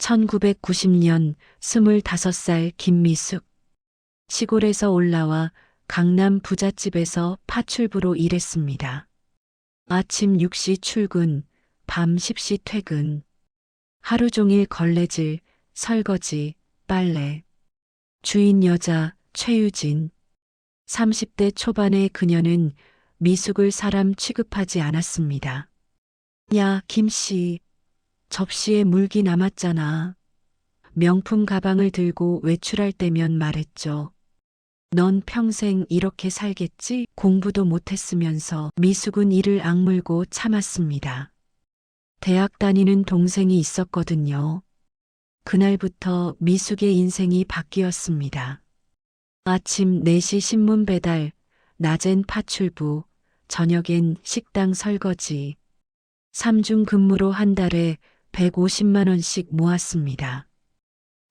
1990년 25살 김미숙. 시골에서 올라와 강남 부잣집에서 파출부로 일했습니다. 아침 6시 출근, 밤 10시 퇴근. 하루 종일 걸레질, 설거지, 빨래. 주인 여자 최유진. 30대 초반의 그녀는 미숙을 사람 취급하지 않았습니다. 야, 김씨. 접시에 물기 남았잖아. 명품 가방을 들고 외출할 때면 말했죠. 넌 평생 이렇게 살겠지? 공부도 못했으면서 미숙은 이를 악물고 참았습니다. 대학 다니는 동생이 있었거든요. 그날부터 미숙의 인생이 바뀌었습니다. 아침 4시 신문 배달, 낮엔 파출부, 저녁엔 식당 설거지. 3중 근무로 한 달에 150만 원씩 모았습니다.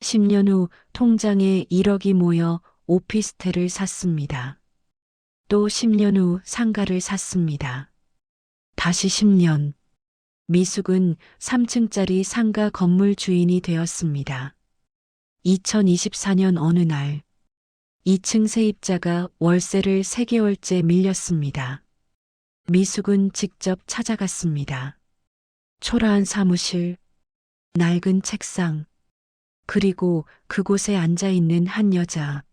10년 후 통장에 1억이 모여 오피스텔을 샀습니다. 또 10년 후 상가를 샀습니다. 다시 10년. 미숙은 3층짜리 상가 건물 주인이 되었습니다. 2024년 어느 날, 2층 세입자가 월세를 3개월째 밀렸습니다. 미숙은 직접 찾아갔습니다. 초라한 사무실, 낡은 책상, 그리고 그곳에 앉아 있는 한 여자.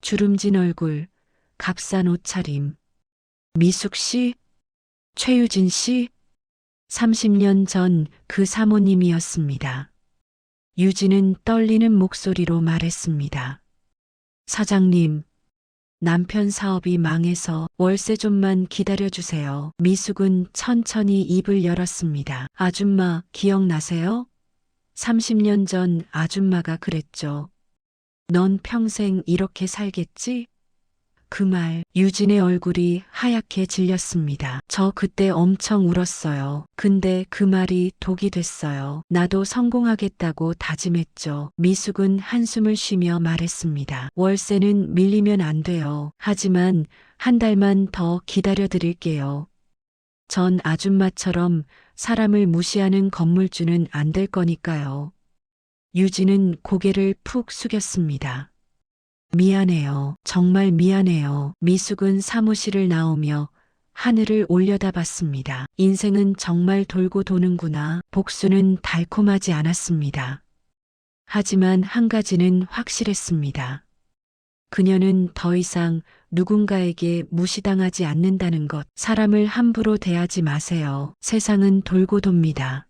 주름진 얼굴, 값싼 옷차림. 미숙 씨? 최유진 씨? 30년 전 그 사모님이었습니다. 유진은 떨리는 목소리로 말했습니다. 사장님, 남편 사업이 망해서 월세 좀만 기다려주세요. 미숙은 천천히 입을 열었습니다. 아줌마, 기억나세요? 30년 전 아줌마가 그랬죠. 넌 평생 이렇게 살겠지? 그 말, 유진의 얼굴이 하얗게 질렸습니다. 저 그때 엄청 울었어요. 근데 그 말이 독이 됐어요. 나도 성공하겠다고 다짐했죠. 미숙은 한숨을 쉬며 말했습니다. 월세는 밀리면 안 돼요. 하지만 한 달만 더 기다려 드릴게요. 전 아줌마처럼 사람을 무시하는 건물주는 안 될 거니까요. 유진은 고개를 푹 숙였습니다. 미안해요. 정말 미안해요. 미숙은 사무실을 나오며 하늘을 올려다봤습니다. 인생은 정말 돌고 도는구나. 복수는 달콤하지 않았습니다. 하지만 한 가지는 확실했습니다. 그녀는 더 이상 누군가에게 무시당하지 않는다는 것. 사람을 함부로 대하지 마세요. 세상은 돌고 돕니다.